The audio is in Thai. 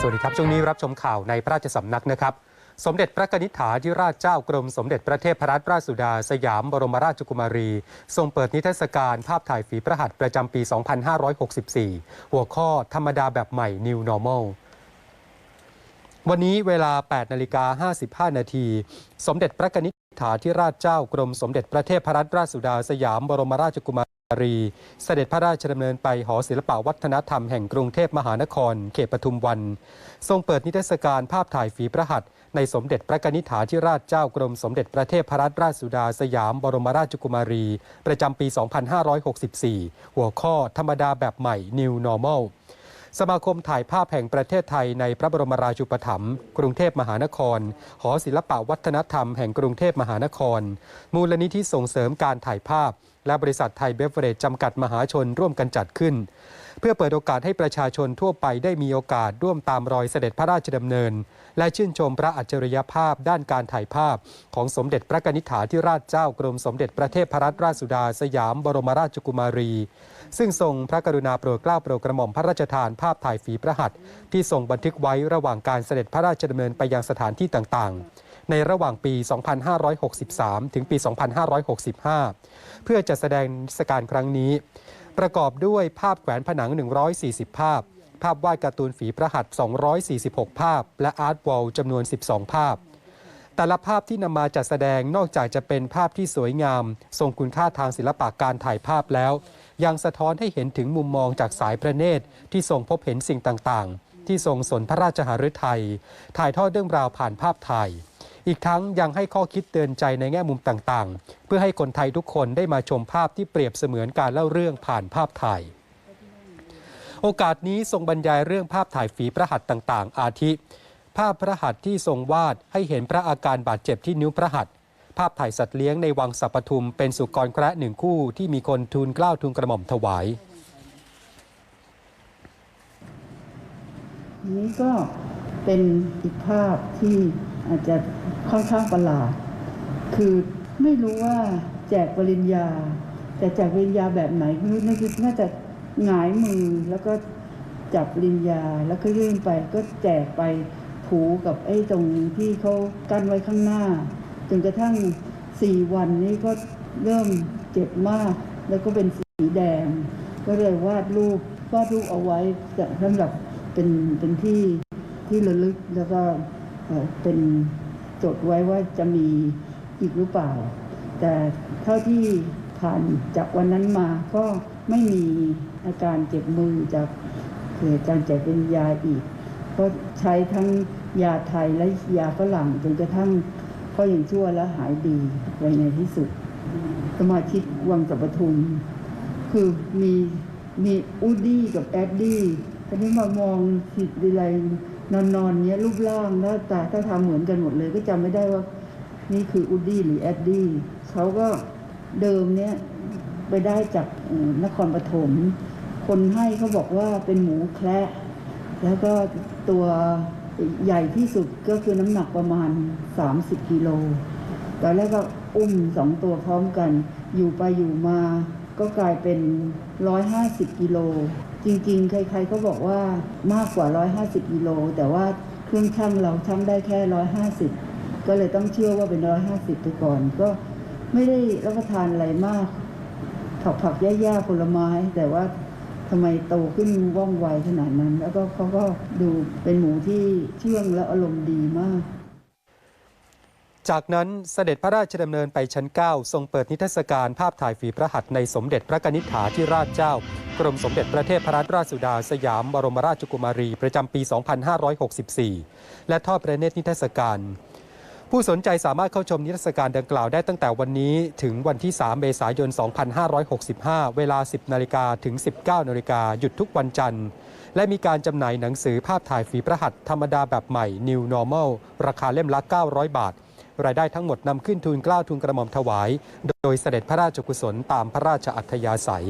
สวัสดีครับ ช่วงนี้รับชมข่าวในพระราชสำนักนะครับ สมเด็จพระกนิษฐาธิราชเจ้ากรมสมเด็จพระเทพรัตนราชสุดา สยามบรมราชกุมารี ทรงเปิดนิทรรศการภาพถ่ายฝีพระหัตถ์ประจำปี 2564 หัวข้อธรรมดาแบบใหม่ New Normal วันนี้เวลา 8 นาฬิกา 55 นาที สมเด็จพระกนิษ ฐาธิราชเจ้ากรมสมเด็จพระเทพรัตนราชสุดาสยามบรมราชกุมารี เสด็จพระราชดำเนินไปหอศิลปวัฒนธรรมแห่งกรุงเทพมหานคร เขตปทุมวัน ทรงเปิดนิทรรศการภาพถ่ายฝีพระหัตถ์ในสมเด็จพระกนิษฐาธิราชเจ้ากรมสมเด็จพระเทพรัตนราชสุดาสยามบรมราชกุมารี ประจำปี 2564 หัวข้อธรรมดาแบบใหม่ New Normal สมาคมถ่ายภาพแห่งประเทศไทยในพระบรมราชูปถัมภ์กรุงเทพมหานคร หอศิลปวัฒนธรรมแห่งกรุงเทพมหานคร มูลนิธิส่งเสริมการถ่ายภาพ และบริษัทไทยเบฟเวอเรจจำกัดมหาชนร่วมกันจัดขึ้น เพื่อเปิดโอกาสให้ประชาชนทั่วไปได้มีโอกาสร่วมตามรอยเสด็จพระราชดำเนิน และชื่นชมพระอัจฉริยภาพด้านการถ่ายภาพ ของสมเด็จพระกนิษฐาธิราชเจ้ากรมสมเด็จพระเทพรัตนราชสุดาสยามบรมราชกุมารี ซึ่งทรงพระกรุณาโปรดเกล้าโปรดกระหม่อมพระราชทานภาพถ่ายฝีพระหัตถ์ที่ทรงบันทึกไว้ระหว่างการเสด็จพระราชดำเนินไปยังสถานที่ต่างๆในระหว่างปี 2563 ถึงปี 2565 เพื่อจะแสดงนิทรรศการครั้งนี้ ประกอบด้วยภาพแขวนผนัง 140 ภาพ ภาพวาดการ์ตูนฝีพระหัตถ์246 ภาพ และอาร์ตวอลจำนวน 12 ภาพ แต่ละภาพที่นำมาจัดแสดงนอกจากจะเป็นภาพที่สวยงาม ทรงคุณค่าทางศิลปะการถ่ายภาพแล้ว ยังสะท้อนให้เห็นถึงมุมมองจากสายพระเนตรที่ทรงพบเห็นสิ่งต่างๆ ที่ทรงสนพระราชหฤทัยถ่ายทอดเรื่องราวผ่านภาพถ่าย อีกทั้งยังให้ข้อคิดเตือนใจในแง่มุมต่างๆ เพื่อให้คนไทยทุกคนได้มาชมภาพที่เปรียบเสมือนการเล่าเรื่องผ่านภาพถ่าย โอกาสนี้ทรงบรรยายเรื่องภาพถ่ายฝีพระหัตถ์ต่าง ๆ อาทิ ภาพพระหัตถ์ที่ทรงวาดให้เห็นพระอาการบาดเจ็บที่นิ้วพระหัตถ์ภาพถ่ายสัตว์เลี้ยงในวังสัปปทุมเป็นสุกรแคระหนึ่งคู่ที่มีคนทูลกล้าวทูลกระหม่อมถวาย นี้ก็เป็นอีกภาพที่อาจจะค่อนข้างประหลาด คือไม่รู้ว่าแจกปริญญา แต่แจกปริญญาแบบไหนไม่รู้น่าจะน่าจะหงายมือแล้วก็จับปริญญาแล้วก็ยื่นไปก็แจกไปถูกับไอ้ตรงที่เขากั้นไว้ข้างหน้า จนกระทั่งสี่วันนี้ก็เริ่มเจ็บมาก แล้วก็เป็นสีแดง ก็เลยวาดรูปวาดรูปเอาไว้สำหรับ เป็นเป็นที่ที่ระลึกแล้วก็เป็นจดไว้ว่าจะมีอีกหรือเปล่า แต่เท่าที่ผ่านจากวันนั้นมาก็ไม่มีอาการเจ็บมือจากเกิดการแจกเป็นยาอีก ก็ใช้ทั้งยาไทยและยาฝรั่งจนกระทั่งก็ยังชั่วและหายดีไปในที่สุด สมาชิกวังสัปทุม คือมีมีอูดี้กับแอดดี้ ตอนนี้มามองผิดอะไรนอนนอนเนี้ยรูปร่างหน้าตาถ้าทำเหมือนกันหมดเลยก็จำไม่ได้ว่า นี่คืออูดดี้หรือแอดดี้เขาก็เดิมเนี้ยไปได้จากนครปฐมคนให้เขาบอกว่าเป็นหมูแคระแล้วก็ตัวใหญ่ที่สุดก็คือน้ำหนักประมาณ 30กิโลตอนแรกก็อุ้มสองตัวพร้อมกัน อยู่ไปอยู่มา ก็กลายเป็น 150 กิโล จริงๆ ใครๆ ก็บอกว่ามากกว่า 150 กิโล แต่ว่าเครื่องชั่งเราชั่งได้แค่ 150 ก็เลยต้องเชื่อว่าเป็น 150 ไปก่อน ก็ไม่ได้รับประทานอะไรมาก ผักผักๆหญ้าๆผลไม้ แต่ว่าทำไมโตขึ้นว่องไวขนาดนั้น แล้วก็เขาก็ดูเป็นหมูที่เชื่องและอารมณ์ดีมาก จากนั้นเสด็จพระราชดำเนินไปชั้น 9 ทรงเปิดนิทรรศการภาพถ่ายฝีพระหัตถ์ในสมเด็จพระกนิษฐาธิราชเจ้า กรมสมเด็จพระเทพรัตนราชสุดาสยามบรมราชกุมารีประจำปี 2564 และทอดพระเนตรนิทรรศการ ผู้สนใจสามารถเข้าชมนิทรรศการดังกล่าวได้ตั้งแต่วันนี้ถึงวันที่ 3 เมษายน 2565 เวลา 10 นาฬิกาถึง 19 นาฬิกาหยุดทุกวันจันทร์และมีการจำหน่ายหนังสือภาพถ่ายฝีพระหัตถ์ธรรมดาแบบใหม่ New Normal ราคาเล่มละ 900 บาท รายได้ทั้งหมดนำขึ้นทุนเกล้าทุนกระหม่อมถวาย โดยเสด็จพระราชกุศลตามพระราชอัธยาศัย